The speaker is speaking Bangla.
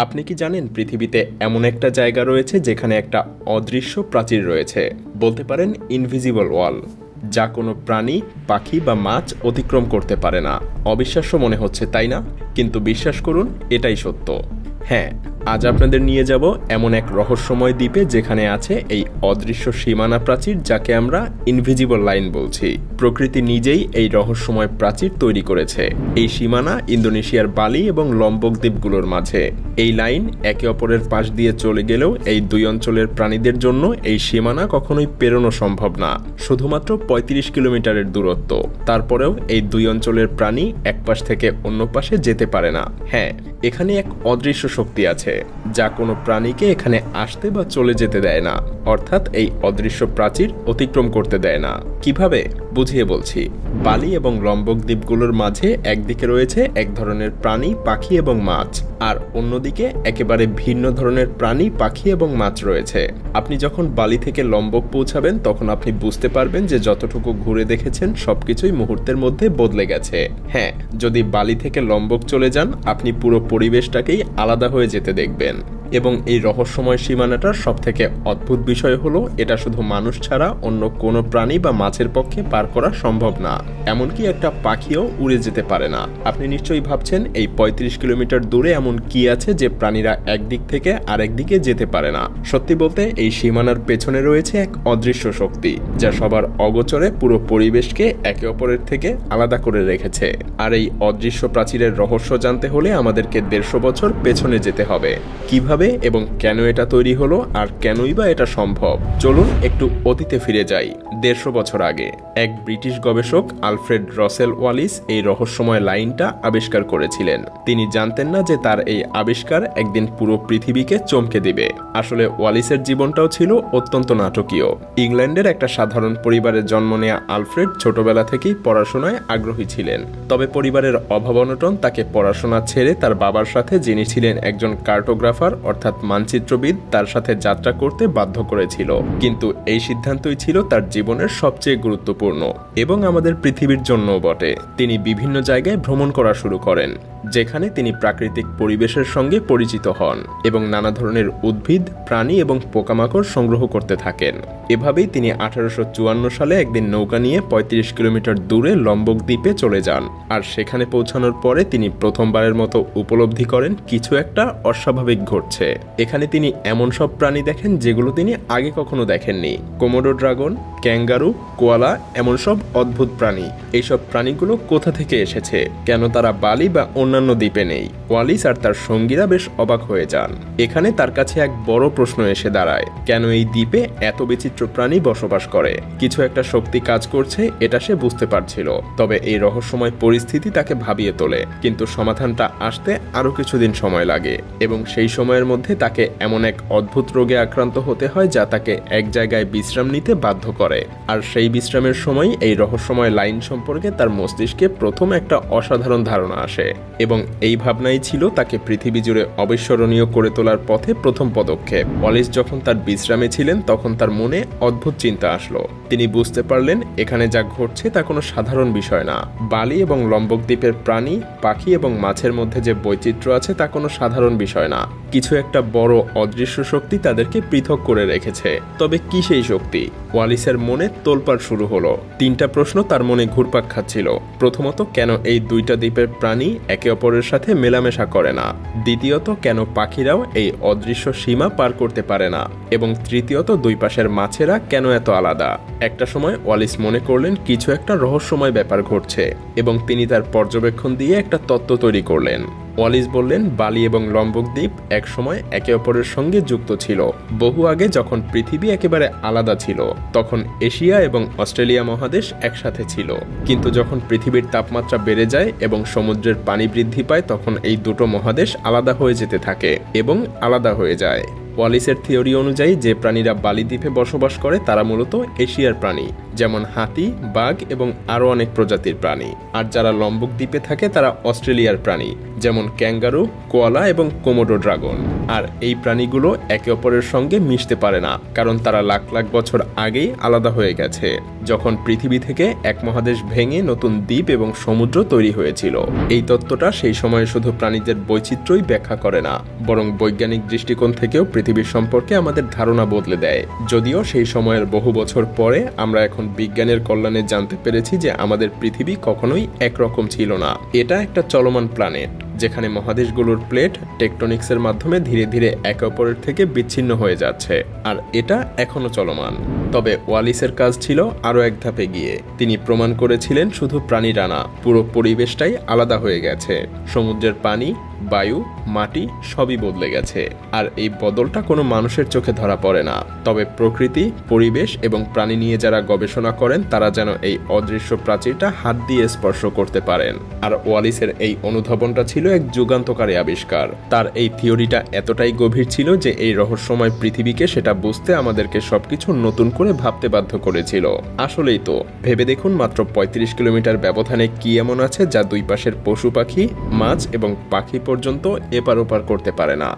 আপনি কি জানেন পৃথিবীতে এমন একটা জায়গা রয়েছে যেখানে একটা অদৃশ্য প্রাচীর রয়েছে? বলতে পারেন ইনভিজিবল ওয়াল যা কোনো প্রাণী, পাখি বা মাছ অতিক্রম করতে পারে না। অবিশ্বাস্য মনে হচ্ছে, তাই না? কিন্তু বিশ্বাস করুন, এটাই সত্য। হ্যাঁ আজ আপনাদের নিয়ে যাব এমন এক রহস্যময় দ্বীপে যেখানে আছে এই অদৃশ্য সীমানা প্রাচীর যাকে আমরা ইনভিজিবল লাইন বলছি। প্রকৃতি নিজেই এই রহস্যময় প্রাচীর তৈরি করেছে। এই সীমানা ইন্দোনেশিয়ার বালি এবং লম্বক দ্বীপগুলোর মাঝে। এই লাইন একে অপরের পাশ দিয়ে চলে গেলেও এই দুই অঞ্চলের প্রাণীদের জন্য এই সীমানা কখনোই পেরোনো সম্ভব না। শুধুমাত্র ৩৫ কিলোমিটারের দূরত্ব। তারপরেও এই দুই অঞ্চলের প্রাণী এক পাশ থেকে অন্য পাশে যেতে পারে না। হ্যাঁ এখানে এক অদৃশ্য শক্তি আছে। যা কোনো প্রাণীকে এখানে আসতে বা চলে যেতে দেয় না। অর্থাৎ এই অদৃশ্য প্রাচীর অতিক্রম করতে দেয় না। কীভাবে? বুঝিয়ে বলছি। বালি এবং লম্বক দ্বীপগুলোর মাঝে একদিকে রয়েছে এক ধরনের প্রাণী, পাখি এবং মাছ, আর অন্যদিকে একেবারে ভিন্ন ধরনের প্রাণী, পাখি এবং মাছ রয়েছে। আপনি যখন বালি থেকে লম্বক পৌঁছাবেন, তখন আপনি বুঝতে পারবেন যে যতটুকু ঘুরে দেখেছেন, সবকিছুই মুহূর্তের মধ্যে বদলে গেছে। হ্যাঁ যদি বালি থেকে লম্বক চলে যান, আপনি পুরো পরিবেশটাকেই আলাদা হয়ে যেতে দেখবেন। এবং এই রহস্যময় সীমানাটার সবথেকে অদ্ভুত বিষয় হলো, এটা শুধু মানুষ ছাড়া অন্য কোনো প্রাণী বা মাছের পক্ষে পার করা সম্ভব না। এমনকি একটা পাখিও উড়ে যেতে পারে না। আপনি নিশ্চয়ই ভাবছেন, এই ৩৫ কিলোমিটার দূরে এমন কি আছে যে প্রাণীরা একদিক থেকে আরেক দিকে যেতে পারে না? সত্যি বলতে, এই সীমানার পেছনে রয়েছে এক অদৃশ্য শক্তি, যা সবার অগোচরে পুরো পরিবেশকে একে অপরের থেকে আলাদা করে রেখেছে। আর এই অদৃশ্য প্রাচীরের রহস্য জানতে হলে আমাদেরকে দেড়শো বছর পেছনে যেতে হবে। কীভাবে কীভাবে এবং কেন এটা তৈরি হলো আর কেনই বা এটা সম্ভব? চলুন একটু অতীতে ফিরে যাই। দেড়শো বছর আগে, এক ব্রিটিশ গবেষক আলফ্রেড রসেল ওয়ালিস এই রহস্যময় লাইনটা আবিষ্কার করেছিলেন। তিনি জানতেন না যে তার এই আবিষ্কার একদিন পুরো পৃথিবীকে চমকে দিবে। আসলে ওয়ালিসের জীবনটাও ছিল অত্যন্ত নাটকীয়। ইংল্যান্ডের একটা সাধারণ পরিবারের জন্ম নেয়া আলফ্রেড ছোটবেলা থেকেই পড়াশোনায় আগ্রহী ছিলেন। তবে পরিবারের অভাব অনটন তাকে পড়াশোনা ছেড়ে তার বাবার সাথে যিনি ছিলেন একজন কার্টোগ্রাফার অর্থাৎ মানচিত্রবিদ তার সাথে যাত্রা করতে বাধ্য করেছিল। কিন্তু এই সিদ্ধান্তই ছিল তার জীবনের সবচেয়ে গুরুত্বপূর্ণ এবং আমাদের পৃথিবীর জন্যও বটে। তিনি বিভিন্ন জায়গায় ভ্রমণ করা শুরু করেন, যেখানে তিনি প্রাকৃতিক পরিবেশের সঙ্গে পরিচিত হন এবং নানা ধরনের উদ্ভিদ, প্রাণী এবং পোকামাকড় সংগ্রহ করতে থাকেন। এভাবেই তিনি আঠারোশো চুয়ান্ন সালে একদিন নৌকা নিয়ে ৩৫ কিলোমিটার দূরে লম্বক দ্বীপে চলে যান আর সেখানে পৌঁছানোর পরে তিনি প্রথমবারের মতো উপলব্ধি করেন কিছু একটা অস্বাভাবিক ঘটছে। এখানে তিনি এমন সব প্রাণী দেখেন যেগুলো তিনি আগে কখনো দেখেননি। কোমোডো ড্রাগন, ক্যাঙ্গারু, কোয়ালা, এমন সব অদ্ভুত প্রাণী। এইসব প্রাণীগুলো কোথা থেকে এসেছে? কেন তারা বালি বা অন্যান্য দ্বীপে নেই? ওয়ালিস আর তার সঙ্গীরা বেশ অবাক হয়ে যান। এখানে তার কাছে এক বড় প্রশ্ন এসে দাঁড়ায়। কেন এই দ্বীপে এত বিচিত্র প্রাণী বসবাস করে? কিছু একটা শক্তি কাজ করছে, এটা সে বুঝতে পারছিল। তবে এই রহস্যময় পরিস্থিতি তাকে ভাবিয়ে তোলে। কিন্তু সমাধানটা আসতে আরও কিছুদিন সময় লাগে। এবং সেই সময়ের মধ্যে তাকে এমন এক অদ্ভুত রোগে আক্রান্ত হতে হয় যা তাকে এক জায়গায় বিশ্রাম নিতে বাধ্য করে। আর সেই বিশ্রামের সময় এই রহস্যময় লাইন সম্পর্কে তার মস্তিষ্কে প্রথম একটা অসাধারণ ধারণা আসে। এবং এই ভাবনাই ছিল তাকে পৃথিবী জুড়ে অবিস্মরণীয় করে তোলার পথে প্রথম পদক্ষেপ। অলিস যখন তার বিশ্রামে ছিলেন, তখন তার মনে অদ্ভুত চিন্তা আসলো। তিনি বুঝতে পারলেন, এখানে যা ঘটছে তা কোনো সাধারণ বিষয় না। বালি এবং লম্বক দ্বীপের প্রাণী, পাখি এবং মাছের মধ্যে যে বৈচিত্র্য আছে তা কোনো সাধারণ বিষয় না। কিছু একটা বড় অদৃশ্য শক্তি তাদেরকে পৃথক করে রেখেছে। তবে কি সেই শক্তি? ওয়ালিসের মনে তোলপাড় শুরু হলো। তিনটা প্রশ্ন তার মনে ঘুরপাক খাচ্ছিল। প্রথমত, কেন এই দুইটা দ্বীপের প্রাণী একে অপরের সাথে মেলামেশা করে না? দ্বিতীয়ত, কেন পাখিরাও এই অদৃশ্য সীমা পার করতে পারে না? এবং তৃতীয়ত, দুই পাশের মাছেরা কেন এত আলাদা? একটা সময় ওয়ালিস মনে করলেন কিছু একটা রহস্যময় ব্যাপার ঘটছে, এবং তিনি তার পর্যবেক্ষণ দিয়ে একটা তত্ত্ব তৈরি করলেন। ওয়ালিস বললেন, বালি এবং লম্বক দ্বীপ একসময় একে অপরের সঙ্গে যুক্ত ছিল। বহু আগে যখন পৃথিবী একেবারে আলাদা ছিল, তখন এশিয়া এবং অস্ট্রেলিয়া মহাদেশ একসাথে ছিল। কিন্তু যখন পৃথিবীর তাপমাত্রা বেড়ে যায় এবং সমুদ্রের পানি বৃদ্ধি পায়, তখন এই দুটো মহাদেশ আলাদা হয়ে যেতে থাকে এবং আলাদা হয়ে যায়। ওয়ালিসের থিওরি অনুযায়ী, যে প্রাণীরা বালি দ্বীপে বসবাস করে, তারা মূলত এশিয়ার প্রাণী, যেমন হাতি, বাঘ এবং আরও অনেক প্রজাতির প্রাণী। আর যারা লম্বক দ্বীপে থাকে, তারা অস্ট্রেলিয়ার প্রাণী। যেমন ক্যাঙ্গারু, কোয়ালা এবং কোমোডো ড্রাগন। আর এই প্রাণীগুলো একে অপরের সঙ্গে মিশতে পারে না, কারণ তারা লাখ লাখ বছর আগেই আলাদা হয়ে গেছে, যখন পৃথিবী থেকে এক মহাদেশ ভেঙে নতুন দ্বীপ এবং সমুদ্র তৈরি হয়েছিল। এই তত্ত্বটা সেই সময়ে শুধু প্রাণীদের বৈচিত্র্যই ব্যাখ্যা করে না, বরং বৈজ্ঞানিক দৃষ্টিকোণ থেকেও পৃথিবীর সম্পর্কে আমাদের ধারণা বদলে দেয়। যদিও সেই সময়ের বহু বছর পরে আমরা এখন বিজ্ঞানের কল্যাণে জানতে পেরেছি যে আমাদের পৃথিবী কখনোই একরকম ছিল না। এটা একটা চলমান প্ল্যানেট যেখানে মহাদেশগুলোর প্লেট টেকটনিক্সের মাধ্যমে ধীরে ধীরে একে অপরের থেকে বিচ্ছিন্ন হয়ে যাচ্ছে। আর এটা এখনও চলমান। তবে ওয়ালিসের কাজ ছিল আরও এক ধাপে গিয়ে তিনি প্রমাণ করেছিলেন শুধু প্রাণীরা না, পুরো পরিবেশটাই আলাদা হয়ে গেছে। সমুদ্রের পানি বায়ু, মাটি সবই বদলে গেছে। আর এই বদলটা কোনো মানুষের চোখে ধরা পড়ে না। তবে প্রকৃতি, পরিবেশ এবং প্রাণী নিয়ে যারা গবেষণা করেন, তারা যেন এই অদৃশ্য প্রাচীরটা হাত দিয়ে স্পর্শ করতে পারেন। আর ওয়ালিসের এই অনুধাবনটা ছিল এক যুগান্তকারী আবিষ্কার। তার এই থিওরিটা এতটাই গভীর ছিল যে এই রহস্যময় পৃথিবীকে সেটা বুঝতে আমাদেরকে সবকিছু নতুন করে ভাবতে বাধ্য করেছিল। আসলেই তো, ভেবে দেখুন মাত্র ৩৫ কিলোমিটার ব্যবধানে কি এমন আছে যা দুই পাশের পশু পাখি, মাছ এবং পাখি পর্যন্ত এপার ওপার করতে পারে না।